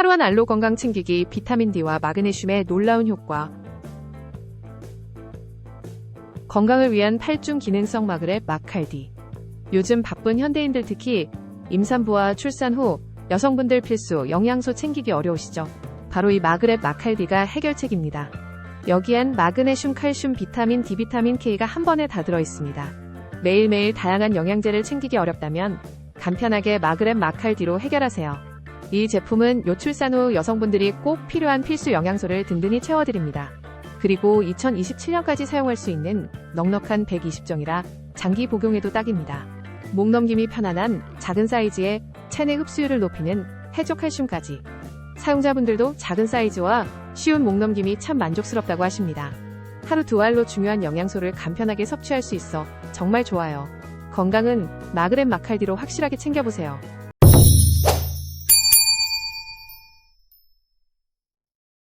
하루한 알로 건강 챙기기 비타민 D와 마그네슘의 놀라운 효과. 건강을 위한 8중 기능성 마그랩 마칼디. 요즘 바쁜 현대인들 특히 임산부와 출산 후 여성분들 필수 영양소 챙기기 어려우시죠? 바로 이 마그랩 마칼디가 해결책입니다. 여기엔 마그네슘, 칼슘, 비타민, D 비타민 K가 한 번에 다 들어 있습니다. 매일매일 다양한 영양제를 챙기기 어렵다면 간편하게 마그랩 마칼디로 해결하세요. 이 제품은 요출산 후 여성분들이 꼭 필요한 필수 영양소를 든든히 채워드립니다. 그리고 2027년까지 사용할 수 있는 넉넉한 120종이라 장기 복용에도 딱입니다. 목 넘김이 편안한 작은 사이즈에 체내 흡수율을 높이는 해조 칼슘까지. 사용자분들도 작은 사이즈와 쉬운 목 넘김이 참 만족스럽다고 하십니다. 하루 두 알로 중요한 영양소를 간편하게 섭취할 수 있어 정말 좋아요. 건강은 마그렛 마칼디로 확실하게 챙겨보세요.